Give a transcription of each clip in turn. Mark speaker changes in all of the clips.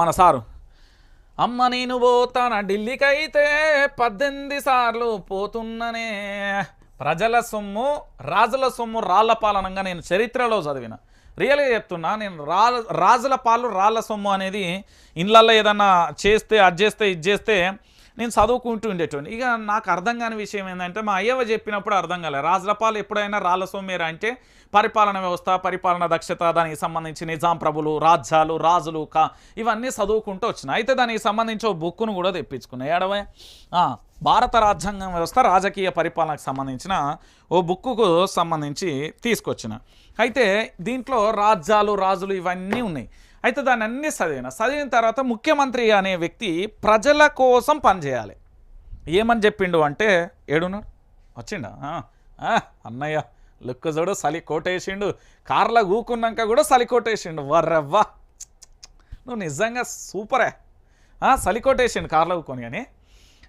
Speaker 1: మన సారు. అమ్మ నేను పోతాన ఢిల్లీకైతే పద్దెనిమిది సార్లు పోతున్ననే. ప్రజల సొమ్ము రాజుల సొమ్ము రాళ్ళ పాలనంగా నేను చరిత్రలో చదివిన. రియల్గా చెప్తున్నా నేను రా రాజుల పాలు రాళ్ళ సొమ్ము అనేది ఇళ్ళల్లో ఏదన్నా చేస్తే అది చేస్తే ఇది చేస్తే నేను చదువుకుంటూ ఉండేటోని ఇక నాకు అర్థం కాని విషయం ఏంటంటే మా అయ్యవ చెప్పినప్పుడు అర్థం కాలేదు రాజరపాలు ఎప్పుడైనా రాళ్ళ అంటే పరిపాలన వ్యవస్థ పరిపాలన దక్షత దానికి సంబంధించి నిజాం ప్రభులు రాజ్యాలు రాజులు కా ఇవన్నీ చదువుకుంటూ వచ్చినాయి అయితే దానికి సంబంధించి ఓ బుక్కును కూడా తెప్పించుకున్నాయి ఏడవే? భారత రాజ్యాంగం వ్యవస్థ రాజకీయ పరిపాలనకు సంబంధించిన ఓ బుక్కుకు సంబంధించి తీసుకొచ్చిన. అయితే దీంట్లో రాజ్యాలు రాజులు ఇవన్నీ ఉన్నాయి. అయితే దాన్ని అన్ని చదివిన. చదివిన తర్వాత ముఖ్యమంత్రి అనే వ్యక్తి ప్రజల కోసం పనిచేయాలి ఏమని చెప్పిండు అంటే ఏడున్నాడు? వచ్చిండా? అన్నయ్య లుక్ చూడు సలి కోటేసిండు కార్లో ఊకున్నాక కూడా సలి కోటేసిండు వర్రవ్వా. నువ్వు నిజంగా సూపరే. ఆ, సలి కోటేసిండు కార్లో ఊకొని కానీ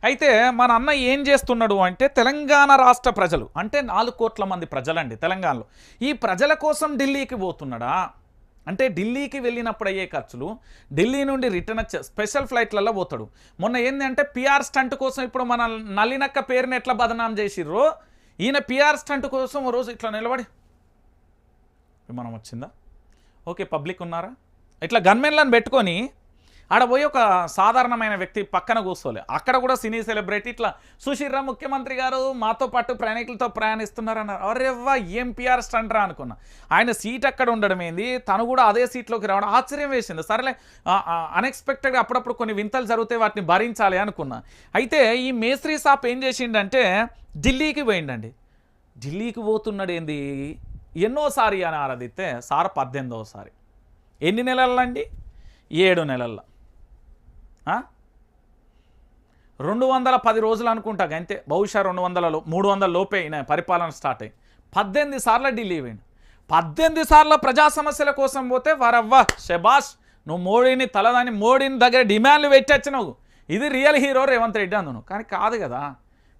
Speaker 1: అయితే మన అన్న ఏం చేస్తున్నాడు అంటే తెలంగాణ రాష్ట్ర ప్రజలు అంటే నాలుగు కోట్ల మంది ప్రజలండి తెలంగాణలో. ఈ ప్రజల కోసం ఢిల్లీకి పోతున్నాడా? అంటే ఢిల్లీకి వెళ్ళినప్పుడు అయ్యే ఖర్చులు ఢిల్లీ నుండి రిటర్న్ వచ్చే స్పెషల్ ఫ్లైట్లలో పోతాడు. మొన్న ఏంటంటే పిఆర్ స్టంట్ కోసం ఇప్పుడు మన నల్లినక్క పేరుని ఎట్లా బదనాం చేసిర్రో ఈయన పిఆర్ స్టంట్ కోసం ఓ రోజు ఇట్లా నిలబడి. విమానం వచ్చిందా? ఓకే పబ్లిక్ ఉన్నారా? ఇట్లా గన్మెన్లను పెట్టుకొని ఆడ పోయి ఒక సాధారణమైన వ్యక్తి పక్కన కూర్చోలే. అక్కడ కూడా సినీ సెలబ్రిటీ ఇట్లా సుశీర్రా ముఖ్యమంత్రి గారు మాతో పాటు ప్రయాణికులతో ప్రయాణిస్తున్నారన్నారు. అరేవ్వా ఏం పిఆర్ స్టంట్రా అనుకున్నా. ఆయన సీట్ అక్కడ ఉండడం ఏంది? తను కూడా అదే సీట్లోకి రావడం ఆశ్చర్యం వేసింది. సరేలే అన్ఎక్స్పెక్టెడ్గా అప్పుడప్పుడు కొన్ని వింతలు జరిగితే వాటిని భరించాలి అనుకున్నా. అయితే ఈ మేస్త్రీ సాప్ ఏం చేసిండంటే ఢిల్లీకి పోయిండండి. ఢిల్లీకి పోతున్నాడు ఏంది? ఎన్నోసారి అని ఆరాధిస్తే సార్ పద్దెనిమిదోసారి. ఎన్ని నెలలండి? ఏడు నెలల్లో. రెండు వందల పది రోజులు అనుకుంటా అంతే బహుశా రెండు వందలలో మూడు వందల లోపే పరిపాలన స్టార్ట్ అయ్యి. పద్దెనిమిది సార్లు ఢిల్లీ పోయిండు పద్దెనిమిది సార్లు ప్రజా సమస్యల కోసం పోతే వారవ్వ శబాష్ నువ్వు మోడీని తలదాని మోడీని దగ్గర డిమాండ్లు పెట్టొచ్చినావు. ఇది రియల్ హీరో రేవంత్ రెడ్డి అందును. కానీ కాదు కదా.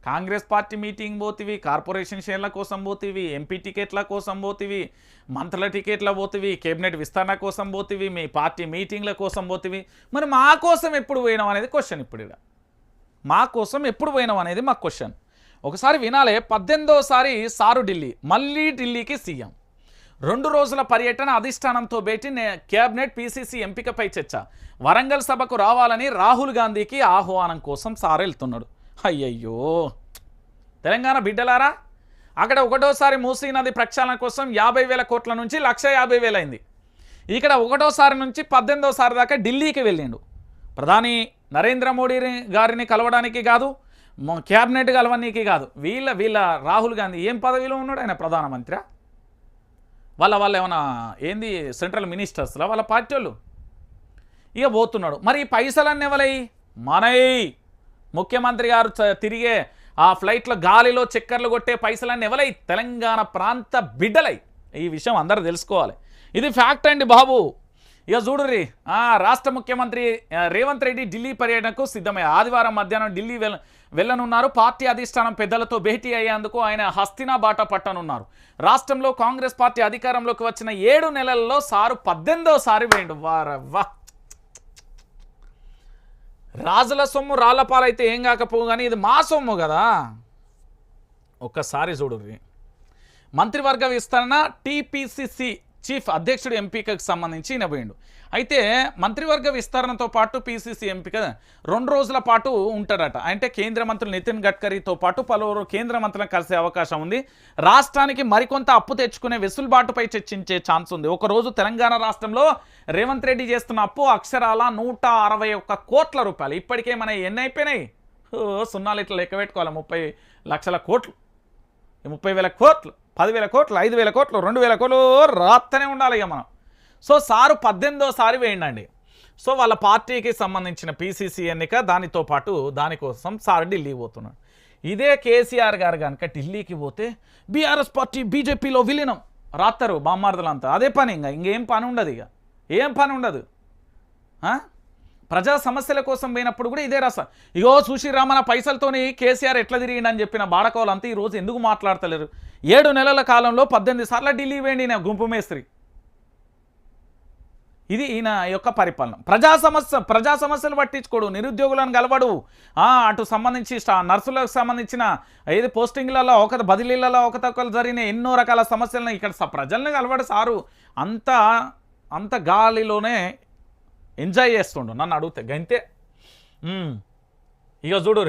Speaker 1: కాంగ్రెస్ పార్టీ మీటింగ్ పోతివి కార్పొరేషన్ షేర్ల కోసం పోతివి ఎంపీ టికెట్ల కోసం పోతివి మంత్రుల టికెట్ల పోతివి కేబినెట్ విస్తరణ కోసం పోతివి మీ పార్టీ మీటింగ్ల కోసం పోతివి. మరి మా కోసం ఎప్పుడు పోయినాం అనేది క్వశ్చన్ ఇప్పుడు ఇక్కడ మా కోసం ఎప్పుడు పోయినాం అనేది మా క్వశ్చన్. ఒకసారి వినాలే పద్దెనిమిదోసారి సారు ఢిల్లీ మళ్ళీ ఢిల్లీకి సీఎం. రెండు రోజుల పర్యటన అధిష్టానంతో భేటీ కేబినెట్ పీసీసీ ఎంపికపై చర్చ. వరంగల్ సభకు రావాలని రాహుల్ గాంధీకి ఆహ్వానం కోసం సారు వెళ్తున్నాడు అయ్యయ్యో. తెలంగాణ బిడ్డలారా అక్కడ ఒకటోసారి మూసీ నది ప్రక్షాళన కోసం యాభై వేల కోట్ల నుంచి లక్ష యాభై వేలైంది ఇక్కడ ఒకటోసారి నుంచి పద్దెనిమిదోసారి దాకా ఢిల్లీకి వెళ్ళిండు. ప్రధాని నరేంద్ర మోడీ గారిని కలవడానికి కాదు క్యాబినెట్ కలవనీకి కాదు వీళ్ళ వీళ్ళ రాహుల్ గాంధీ ఏం పదవిలో ఉన్నాడు ఆయన ప్రధానమంత్రి? వాళ్ళ వాళ్ళు ఏమైనా ఏంది సెంట్రల్ మినిస్టర్స్లా? వాళ్ళ పార్టీ వాళ్ళు. ఇక పోతున్నాడు. మరి ఈ పైసలన్నీ ఎవలై మనయి ముఖ్యమంత్రి గారు తిరిగే ఆ ఫ్లైట్లో గాలిలో చక్కర్లు కొట్టే పైసలన్నీ ఎవలై? తెలంగాణ ప్రాంత బిడ్డలై. ఈ విషయం అందరూ తెలుసుకోవాలి. ఇది ఫ్యాక్ట్ అండి బాబు. ఇక చూడుర్రి ఆ, రాష్ట్ర ముఖ్యమంత్రి రేవంత్ రెడ్డి ఢిల్లీ పర్యటనకు సిద్ధమయ్యే ఆదివారం మధ్యాహ్నం ఢిల్లీ వెళ్ళ వెళ్ళనున్నారు. పార్టీ అధిష్టానం పెద్దలతో భేటీ అయ్యేందుకు ఆయన హస్తినా బాట పట్టనున్నారు. రాష్ట్రంలో కాంగ్రెస్ పార్టీ అధికారంలోకి వచ్చిన ఏడు నెలల్లో సారు పద్దెనిమిదోసారి వేయండు. వారవ్వా. రాజుల సొమ్ము రాళ్ళపాలైతే ఏం కాకపోవు కానీ ఇది మా సొమ్ము కదా. ఒక్కసారి చూడుర్రి మంత్రివర్గ విస్తరణ టీపీసీసీ చీఫ్ అధ్యక్షుడు ఎంపికకు సంబంధించి ఈయన పోయిండు. అయితే మంత్రివర్గ విస్తరణతో పాటు పీసీసీ ఎంపిక రెండు రోజుల పాటు ఉంటాడట అంటే కేంద్ర మంత్రులు నితిన్ గడ్కరీతో పాటు పలువురు కేంద్ర మంత్రులను కలిసే అవకాశం ఉంది. రాష్ట్రానికి మరికొంత అప్పు తెచ్చుకునే వెసులుబాటుపై చర్చించే ఛాన్స్ ఉంది. ఒకరోజు తెలంగాణ రాష్ట్రంలో రేవంత్ రెడ్డి చేస్తున్న అప్పు అక్షరాల నూట అరవై ఒక్క కోట్ల రూపాయలు. ఇప్పటికే మన ఎన్ని అయిపోయినాయి? సున్నాలు ఇట్లా లెక్క పెట్టుకోవాలి? ముప్పై లక్షల కోట్లు. ముప్పై వేల కోట్లు. పదివేల కోట్లు ఐదు వేల కోట్లు రెండు వేల కోట్లు రాత్తనే ఉండాలి ఇక మనం. సో సారు పద్దెనిమిదోసారి వేయండి సో వాళ్ళ పార్టీకి సంబంధించిన పీసీసీ ఎన్నిక దానితో పాటు దానికోసం సార్ ఢిల్లీ పోతున్నాడు. ఇదే కేసీఆర్ గారు కనుక ఢిల్లీకి పోతే బీఆర్ఎస్ పార్టీ బీజేపీలో విలీనం. రాత్తరు బామ్మార్దులంతా. అదే పని ఇంకా ఇంకేం పని ఉండదు ఇక. ఏం పని ఉండదు? ప్రజా సమస్యల కోసం పోయినప్పుడు కూడా ఇదే రస ఇగో సుశీరామన పైసలతోని కేసీఆర్ ఎట్లా తిరిగిండని చెప్పిన బాడకోలు అంతా ఈరోజు ఎందుకు మాట్లాడతలేరు? ఏడు నెలల కాలంలో పద్దెనిమిది సార్లు ఢిల్లీ వేయండి నా గుంపు మేస్త్రి. ఇది ఈయన యొక్క పరిపాలన. ప్రజా సమస్య ప్రజా సమస్యలు పట్టించుకోడు నిరుద్యోగులను గలవడు అటు సంబంధించి నర్సులకు సంబంధించిన ఏది పోస్టింగ్లలో ఒక బదిలీలలో ఒకతొకరు జరిగిన ఎన్నో రకాల సమస్యలను ఇక్కడ స- ప్రజల్ని కలవడు సారు. అంత అంత గాలిలోనే ఎంజాయ్ చేస్తుండు. నన్ను అడిగితే గంతే. ఇక చూడు